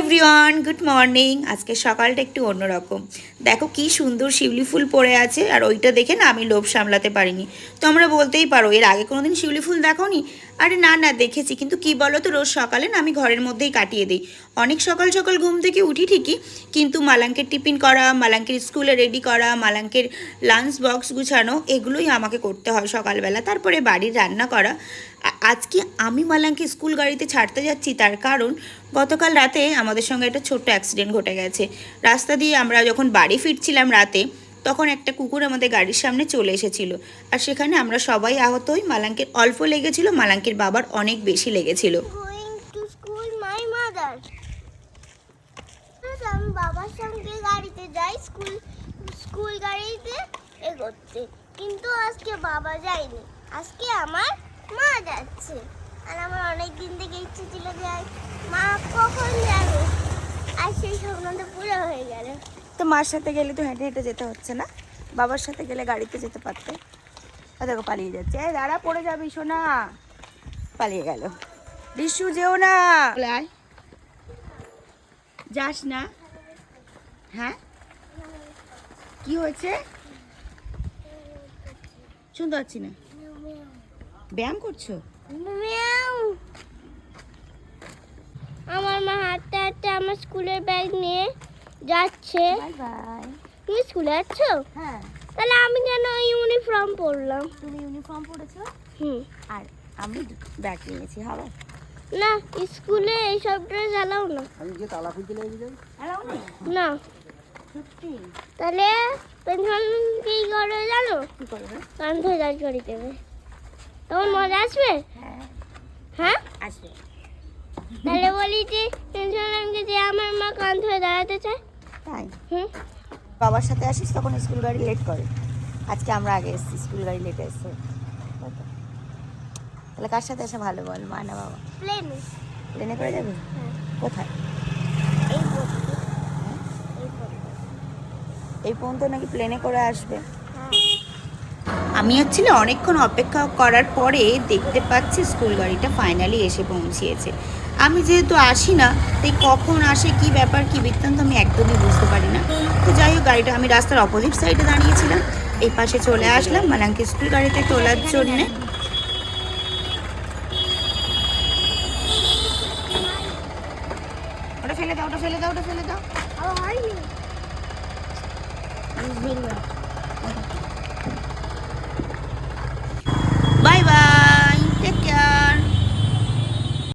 Everyone good morning আজকে সকালটা একটু অন্যরকম। দেখো কি সুন্দর শিউলি ফুল পড়ে আছে, আর ওইটা দেখে না আমি লোভ সামলাতে পারিনি। তোমরা বলতেই পারো, এর আগে কোনোদিন শিউলি ফুল দেখোনি? আরে না না, দেখেছি। কিন্তু কি বলো তো রোজ সকালে না আমি ঘরের মধ্যেই কাটিয়ে দিই। অনেক সকাল সকাল ঘুম থেকে উঠি ঠিকই, কিন্তু মালাঙ্কের টিফিন করা, মালাঙ্কের স্কুলে রেডি করা, মালাঙ্কের লাঞ্চ বক্স গুছানো, এগুলোই আমাকে করতে হয় সকালবেলা। তারপরে বাড়ির রান্না করা। আজকে আমি মালাঙ্কে স্কুল গাড়িতে ছাড়তে যাচ্ছি, তার কারণ গতকাল রাতে আমাদের সঙ্গে একটা ছোট্ট অ্যাক্সিডেন্ট ঘটে গেছে। রাস্তা দিয়ে আমরা যখন বাড়ি ফিরছিলাম রাতে তখন একটা কুকুর আমাদের গাড়ির সামনে চলে এসেছিল। আর সেখানে আমরা সবাই আহত হই। মালাঙ্কের অল্প লেগেছিল, মালাঙ্কের বাবার অনেক বেশি লেগেছিল। আমি বাবার সঙ্গে গাড়িতে যাই, স্কুল স্কুল গাড়িতে এগোতে কিন্তু আজকে বাবা যায়নি। আজকে আমার মা যাচ্ছে। আর আমার অনেক দিন থেকে ইচ্ছে ছিল যে, মা, কখন যাবে আর সেই স্বপ্নটা পুরো হয়ে গেল তো মার সাথে গেলে তো হেঁটে হেঁটে যেতে হচ্ছে না। বাবার সাথে গেলে গাড়িতে যেতে পারতে। দেখো পালিয়ে যাচ্ছে। এই দাঁড়া, পড়ে যাবি, সোনা। পালিয়ে গেল। রিসু যেও না। যাস না। হ্যাঁ? কি হয়েছে? শুনতে পাচ্ছি না। ব্যায়াম করছ? আমার মা হাঁটতে হাঁটতে আমার স্কুলের ব্যাগ নিয়ে যাচ্ছে। Bye bye. তুমি স্কুলে যাচ্ছ? হ্যাঁ। তাহলে আমি কেন ইউনিফর্ম পরলাম। তুমি ইউনিফর্ম পরেছো? হুম। আর আমি ব্যাগ নিয়েছি হবে? না স্কুলে এইসব ড্রেস এলাও না। আমি গিয়ে তালা খুলতে লেগে যাই। হ্যালো না। সত্যি? তাহলে পেনশন কি করে জানো? কি করবে কান ধরে দাঁড় করে দেবে। তখন মজা আসবে? হ্যাঁ। হ্যাঁ? আসবে। তাহলে বলি যে পেনশন আমাকে যে আমার মা কান ধরে দাঁড়াতে চায়? তাই? বাবার সাথে আসিস তখন স্কুল গাড়ি লেট করে। আজকে আমরা আগে এসেছি স্কুল গাড়ি লেট এসছে। তাহলে কার সাথে আসা ভালো বল মা না বাবা? প্লেনে প্লেনে করে যাবে? হ্যাঁ। কোথায়? এই পড়তে এই পর্যন্ত নাকি প্লেনে করে আসবে? হ্যাঁ আমি হচ্ছিল অনেকক্ষণ অপেক্ষা করার পরে দেখতে পাচ্ছি স্কুল গাড়িটা ফাইনালি এসে পৌঁছিয়েছে। আমি যেহেতু আসি না তাই কখন আসে কি ব্যাপার কি বৃত্তান্ত আমি একদমই বুঝতে পারি না। তো যাই হোক গাড়িটা আমি রাস্তার অপোজিট সাইডে দাঁড়িয়েছিলাম। এই পাশে চলে আসলাম মানে মালাঙ্কি স্কুল গাড়িতে তোলার জন্যে। ওটা ফেলে দাও ওটা ফেলে দাও ওটা ফেলে দাও। হয়নি।